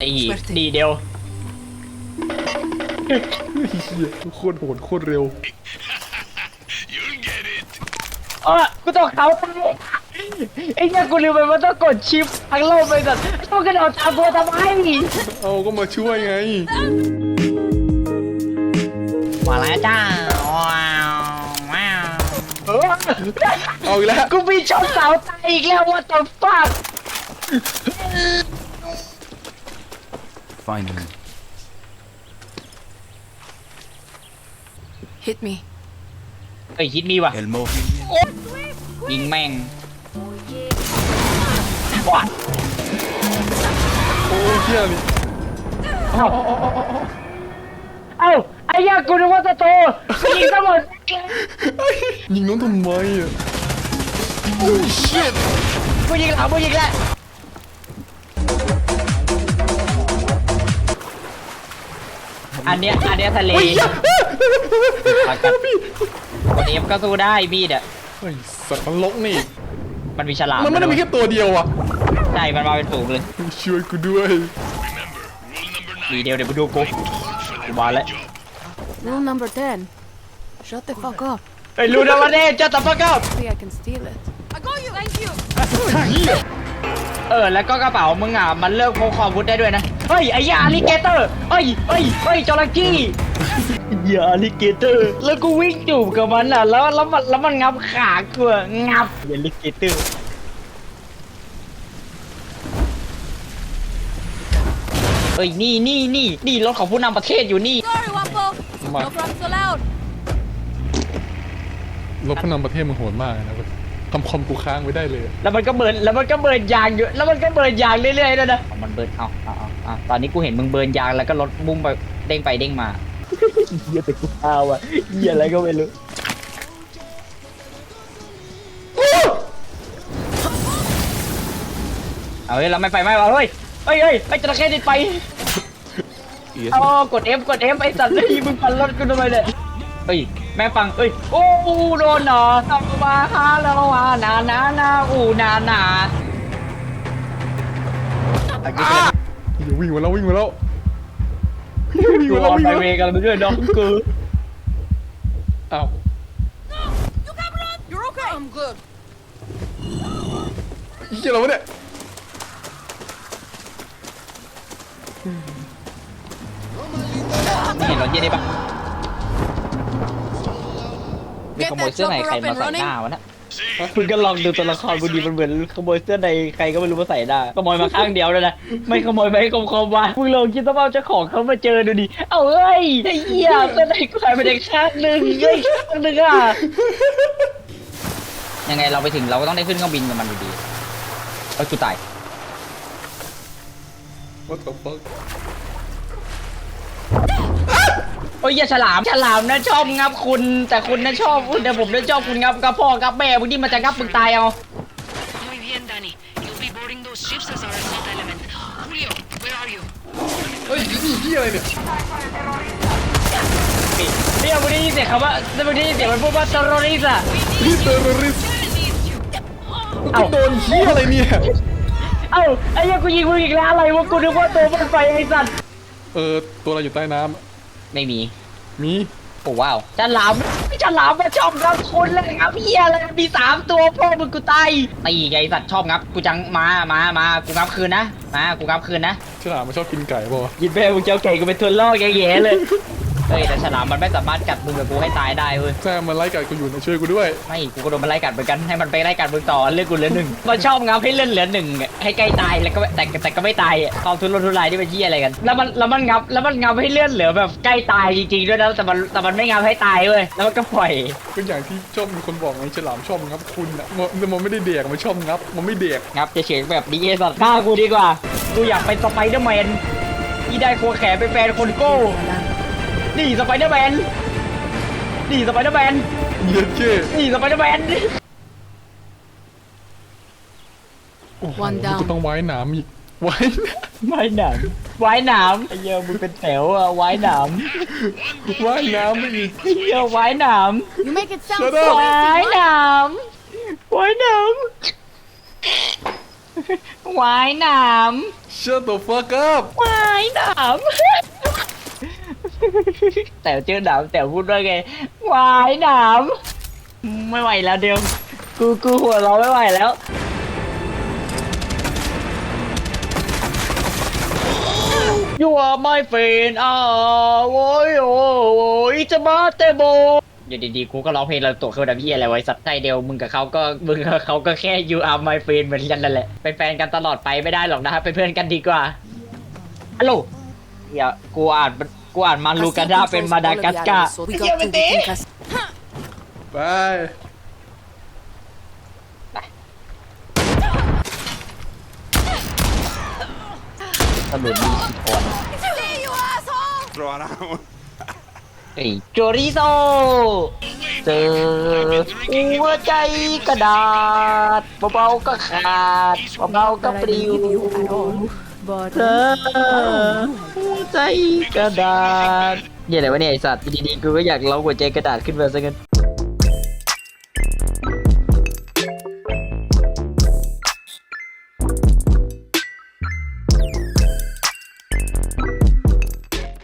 ไอ้ดีเดียวเหี้ยโคตรโหดโคตรเร็วเออกูต้องเขาตายไอ้เนี่ยกูลืมไปว่าต้องกดชิปทั้งโลกไปสัตว์ต้องกระโดดตามกูทำไมเอาก็มาช่วยไง มาแล้วจ้าว้าวว้าวเออเอาอีกแล้ว กูมีชนเสาตายอีกแล้วว่าตัวฟัก Finally. Hit me. เอ้ยฮิตมีว่ะ El móvil. ยิงแม่งว้าโอ้เฮียนี่เอ้าเอ้าไอ้ยากูนึกว่าจะโตยิงทั้งหมดยิงน้องทำไมอะโอ้ชิตกูยิงหลังกูยิงแล้ว อันเนี้ยอันเนี้ยทะเลโอ้ยเหี้ยปากกัดคนเอฟก็สู้ได้มีดอะไอ้สัตว์มันลกนี่ มันมีฉลามมันไม่ได้มีแค่ตัวเดียวอะใช่มันมาเป็นฝูงเลยช่วยกูด้วยดีเดียวเดี๋ยวไปดูกูกูมาแล้ว Rule number 10. Shut the fuck up. ไอ้ยรู้นะวันนี้จะตับปะกับ See, I can steal it. I got you. Thank you. เฮียเออแล้วก็กระเป๋ามึงอะมันเลิกพกคอมพุทได้ด้วยนะเฮ้ยไอ้ยาอลิเกเตอร์เฮ้ยเฮ้ยเฮ้ยจระเข้ยาอลิเกเตอร์ แล้วกูวิ่งจูบกับมันอะแล้วแล้วมันแล้วมันงับขากูอะงับยาอลิเกเตอร์เอ้ยนี่นี่นี่นี่รถของผู้นำประเทศอยู่นี่ Sorry, Wampo. My- No frogs allowed. รถผู้นำประเทศมันโหดมากนะเว้ย ทำคอมกูค้างไว้ได้เลย แล้วมันก็เบิร์นแล้วมันก็เบิร์นยางอยู่แล้วมันก็เบิร์นยางเรื่อยๆด้วยนะมันเบิร์นเอาเอาเอาเอาตอนนี้กูเห็นมึงเบิร์นยางแล้วก็รถบุ้มไปเด้งไปเด้งมา เหี้ยแต่กูเอาอะเหี้ยอะไรก็ไม่รู้เอาเฮ้ยเราไม่ไปไม่วะเฮ้ยเฮ้ยเฮ้ยไอ้จระเข้ติดไป Y es เอากด F กด F ไอ้สัตว์เลยมึงพันรถกูทำไมเนี่ยเฮ้ย แม่ฟัง เอ้ย โอ้โดนหนอทำมาฮาแล้ววานานานาอูนานาอะกูจะเดี๋ยววิ่งมาแล้ววิ่งมาแล้ววิ่งกูมาอแล้วอนวิ่งไปมาเวแล้วกันไปด้วยน้องกูอ้าว You can run. You're okay. I'm good. เฮียอะไรวะเนี่ยไม่เห็นรถเย็นได้ปะ มี Get ขโมย that เสื้อใน chopper ใคร up มา and ใส่ห running. น้าวะนะคุณก็ลองดูตัวละครกูดีมันเหมือนขโมยเสื้อในใครก็ไม่รู้มาใส่หน้าขโมยมาข้างเดียวเลยนะไม่ขโมยไปให้คมคมวะมึงลองคิดสภาพเจ้าของเขามาเจอดูดิเอ้าเอ้ยไอ้เหี้ยเสื้อในกูหายไปได้ข้างหนึ่งเฮ้ยข้างหนึ่งอะยังไงเราไปถึงเราก็ต้องได้ขึ้นเครื่องบินกับมันอยู่ดีเอ้ยกูตาย What the fuck โอ้ยอย่าฉลามฉลามนะชอบงับคุณ แต่คุณนะชอบคุณแต่ผมนะชอบคุณงับกับพ่อกับแม่มึงที่มันจะงับมึงตายเอา Muy bien, Danny. You'll be boarding those ships as our assault element. Julio, where are you? เฮ้ยนี่เฮียอะไรเนี่ยเนี่ยมึงได้ยินเสียงคำว่ามึงได้ยินเสียงมันพูดว่า terrorist อะ นี่เตอร์ริสเอ้า โดนเฮียอะไรเนี่ย เอ้าไอ้เหี้ยังกูยิงมึงอีกแล้วอะไรวะกูนึกว่าตัวมันไฟไอ้สัตว์เออ ตัวอะไรอยู่ใต้น้ ไม่มีำมีโอ้ว้าวฉลามฉลามมาชอบงับคนเลยงับเฮียอะไรมีสามตัวพ่อมึงกูตายตีไงไอ้สัตว์ชอบงับกูจังมามามากูงับคืนนะมากูงับคืนนะฉลามมันชอบกินไก่ป่าวะยินแม่มึงเจ้าไก่กูเป็นตัวล่อแย่ๆเลย เฮ้ยแต่ฉลามมันไม่สามารถกัดมึงกับกูให้ตายได้เว้ยแซมมันไล่กัดกูอยู่นะช่วยกูด้วย ไม่กูก็โดนมันไล่กัดเหมือนกันให้มันไปไล่กัดมึงต่อเลือกกูเหลือหนึ่งมันชอบงับให้เลื่อนเหลือหนึ่งอะให้ใกล้ตายแล้วก็ไม่แต่แต่ก็ไม่ตายอะความทุรนทุรายที่เป็นยี่อะไรกัน แล้วมันแล้วมันงับแล้วมันงับให้เลื่อนเหลือแบบใกล้ตายจริงๆด้วยนะแต่มันแต่มันไม่งับให้ตายเว้ยแล้วมันก็ปล่อยก็อย่างที่ชอบมีคนบอกไงฉลามชอบงับคุณอะมันมันไม่ได้เด็กมันชอบงับมันไม่เด็กงับเฉยๆแบบดีเอสัตว์ฆ่ากูดีกว่ากูอยากเป็นสไปเดอร์แมนที่ได้ควงแขนเป็นแฟนคนโก้ นี่สไปเดอร์แมนนี่สไปเดอร์แมนเย็ดเจ้นี่สไปเดอร์แมนโอ้โห One down จะต้องไว้หนามอีกไว้ไว้หนามไว้หนามไอ้เหี้ยมึงเป็นแถวอะไว้หนามไว้น้ำไม่อีก ไอ้เหี้ยไว้หนาม You make it sound Shut so up. ไว้ easy. หนามไว้หนามไว้หนาม Shut the fuck up วายหนาม แต่เจอหนามแต่พูดว่าไงวายหนามไม่ไหวแล้วเดียว กูกูหัวเราะไม่ไหวแล้ว You are my friend อ่าโว้ยโอ้โอ้ยจะมาเตโบอยู่ดีๆกูก็ร้องเพลงเราตัวเขาดับเฮียอะไรไว้สัตว์ใจเดียวมึงกับเขาก็มึงกับเขาก็แค่ you are my friend เหมือนกันนั่นแหละเป็นแฟนกันตลอดไปไม่ได้หรอกนะครับเป็นเพื่อนกันดีกว่าฮัลโหลเฮียกูอ่าน กูอ่านมาลูกาดาเป็นมาดากัสการ์ We got to defend us. ไป ตำรวจมีชิพอน Throw it out. ไอ้โจริโซเจอหัวใจกระดาษเบาๆก็ขาดเบาๆก็ That ป I ลิว บอดเธอใจกระดาษเนี่ยอะไรวะเนี่ยไอสัตว์ดีๆกูก็อยากร้องหัวใจกระดาษขึ้นมาซะงั้น